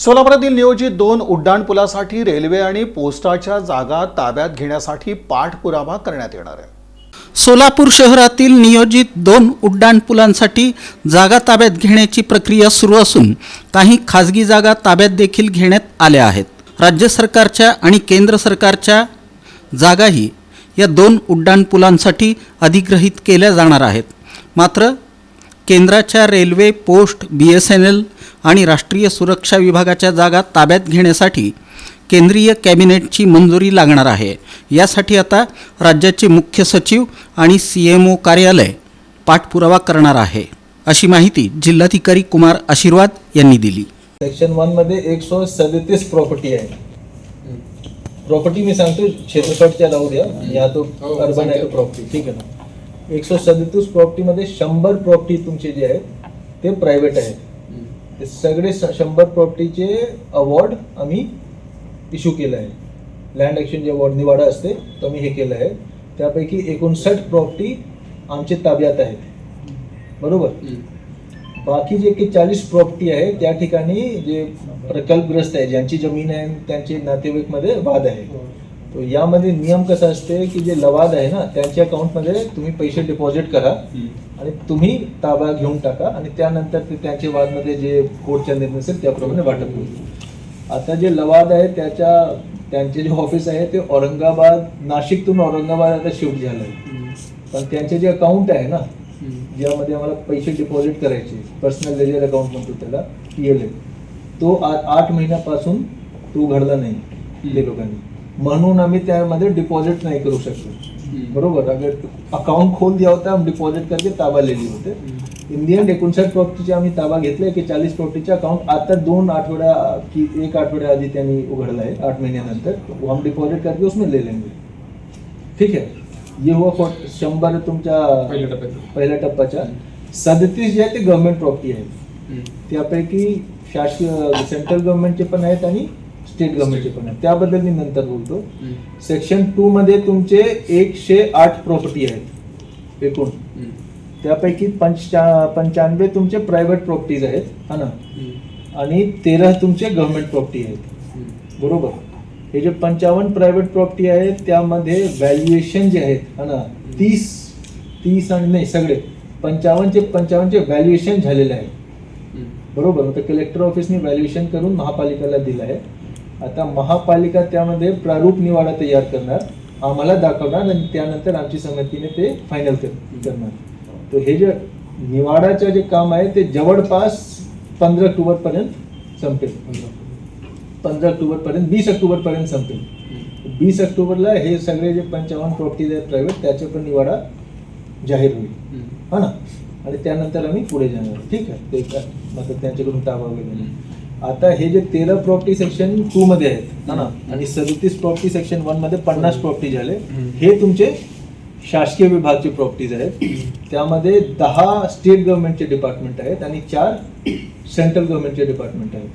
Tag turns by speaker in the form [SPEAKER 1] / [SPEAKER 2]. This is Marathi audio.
[SPEAKER 1] सोलापुरातील नियोजित दोन उड्डाणपुलासाठी रेल्वे आणि पोस्टाच्या जागा ताब्यात घेण्यासाठी पाठपुरावा करण्यात येणार आहे.
[SPEAKER 2] सोलापूर शहरातील नियोजित दोन उड्डाणपुलांसाठी जागा ताब्यात घेण्याची प्रक्रिया सुरू असून काही खाजगी जागा ताब्यात देखील घेण्यात आल्या आहेत. राज्य सरकारच्या आणि केंद्र सरकारच्या जागाही या दोन उड्डाणपुलांसाठी अधिग्रहित केल्या जाणार आहेत. मात्र केंद्राच्या railway post B S N L आणि राष्ट्रीय सुरक्षा विभागाच्या जागा ताब्यात घेण्यासाठी केंद्रीय कॅबिनेटची मंजुरी लागणार आहे. यासाठी आता राज्याचे मुख्य सचिव आणि सी एम ओ कार्यालय पाठपुरावा करणार आहे. अशी माहिती जिल्हाधिकारी कुमार आशीर्वाद यांनी दिली.
[SPEAKER 3] सेक्शन वनमध्ये एक सौ सदतीस प्रॉपर्टी आहे. प्रॉपर्टी मी सांगतो क्षेत्रफळच्या राहू द्या. या तो अर्बन आहे प्रॉपर्टी ठीक आहे ना? एकशे सदतीस प्रॉपर्टीमध्ये शंभर प्रॉपर्टी तुमचे जे आहेत ते प्रायव्हेट आहेत. ते सगळे शंभर प्रॉपर्टीचे अवॉर्ड आम्ही इश्यू केलं आहे. लँड एक्सचेंज अवॉर्ड निवाडा असते तो आम्ही हे केलं आहे. त्यापैकी एकोणसाठ प्रॉपर्टी आमचे ताब्यात आहेत. बरोबर? बाकी जे काही चाळीस प्रॉपर्टी आहे त्या ठिकाणी जे प्रकल्पग्रस्त आहे ज्यांची जमीन आहे त्यांचे नातेवाईकमध्ये वाद आहे. तो यामध्ये नियम कसा असते की जे लवाद आहे ना त्यांच्या अकाउंटमध्ये तुम्ही पैसे डिपॉझिट करा आणि तुम्ही ताबा घेऊन टाका आणि त्यानंतर ते त्यांचे वादमध्ये जे कोर्टच्या निर्णय असेल त्याप्रमाणे वाटप होईल. आता जे लवाद आहे त्याच्या त्यांचे जे ऑफिस आहे ते औरंगाबाद नाशिकतून औरंगाबाद आता शिफ्ट झालं आहे पण त्यांचे जे अकाउंट आहे ना ज्यामध्ये आम्हाला पैसे डिपॉझिट करायचे पर्सनल लेजर अकाउंट म्हणतो त्याला पी एल तो आ- आठ महिन्यापासून तो उघडला नाही ते लोकांनी. म्हणून आम्ही त्यामध्ये डिपॉझिट नहीं करू शकतो बरोबर? अगर अकाउंट खोल दिया होता हम डिपॉझिट करके ताबा ले लिए होते. एंड एकोणसाठ प्रॉपर्टीचे आम्ही ताबा घेतलाय की चाळीस प्रॉपर्टीचे अकाउंट आता दोन आठवड्या की एक आठवड्या आधी त्यांनी उघडला आहे आठ महिन्यानंतर. वो हम डिपॉझिट करके उसमें ले लेंगे. ठीक है? ये हुआ शंभर तुमच्या
[SPEAKER 4] पहिल्या
[SPEAKER 3] टप्प्याच्या सदतीस जे आहे ते गव्हर्नमेंट प्रॉपर्टी आहेत त्यापैकी शासकीय सेंट्रल गव्हर्नमेंटचे पण आहेत आणि स्टेट गव्हर्नमेंटचे पण आहेत त्याबद्दल मी नंतर बोलतो. सेक्शन टू मध्ये तुमचे एकशे आठ प्रॉपर्टी आहेत. एकूण. त्यापैकी पंचा पंच्याण्णवे तुमचे प्रायव्हेट प्रॉपर्टीज आहेत. हा ना? आणि तेरा तुमचे गव्हर्नमेंट प्रॉपर्टी आहेत. बरोबर? हे जे पंचावन्न प्रायव्हेट प्रॉपर्टी आहेत त्यामध्ये व्हॅल्युएशन जे आहेत हा ना? तीस तीस आणि नाही सगळे. पंचावन्नचे पंचावन्नचे व्हॅल्युएशन झालेले आहे. बरोबर? आता कलेक्टर ऑफिसने व्हॅल्युएशन करून महापालिकेला दिलं आहे. आता महापालिका त्यामध्ये प्रारूप निवाडा तयार करणार. आम्हाला दाखवणार आणि त्यानंतर आमची समितीने ते फायनल करणार. तर हे जे निवाडाचं जे काम आहे ते जवळपास पंधरा ऑक्टोबर पर्यंत संपेल. पंधरा ऑक्टोबर पर्यंत वीस ऑक्टोबर पर्यंत संपेल. वीस ऑक्टोबरला हे सगळे जे पंचावन्न प्रॉपर्टीज आहेत प्रायव्हेट त्याचे पण निवाडा जाहीर होईल. हा ना? आणि त्यानंतर आम्ही पुढे जाणार. ठीक आहे? ते मतलब त्यांच्याकडून ताबा वगैरे. आता हे जे तेरा प्रॉपर्टी सेक्शन टू मध्ये आहेत ना? आणि सदतीस प्रॉपर्टी सेक्शन वनमध्ये पन्नास प्रॉपर्टी झाले हे तुमचे शासकीय विभागचे प्रॉपर्टीज आहेत. त्यामध्ये दहा स्टेट गव्हर्नमेंटचे डिपार्टमेंट आहेत आणि चार सेंट्रल गव्हर्नमेंटचे डिपार्टमेंट आहेत.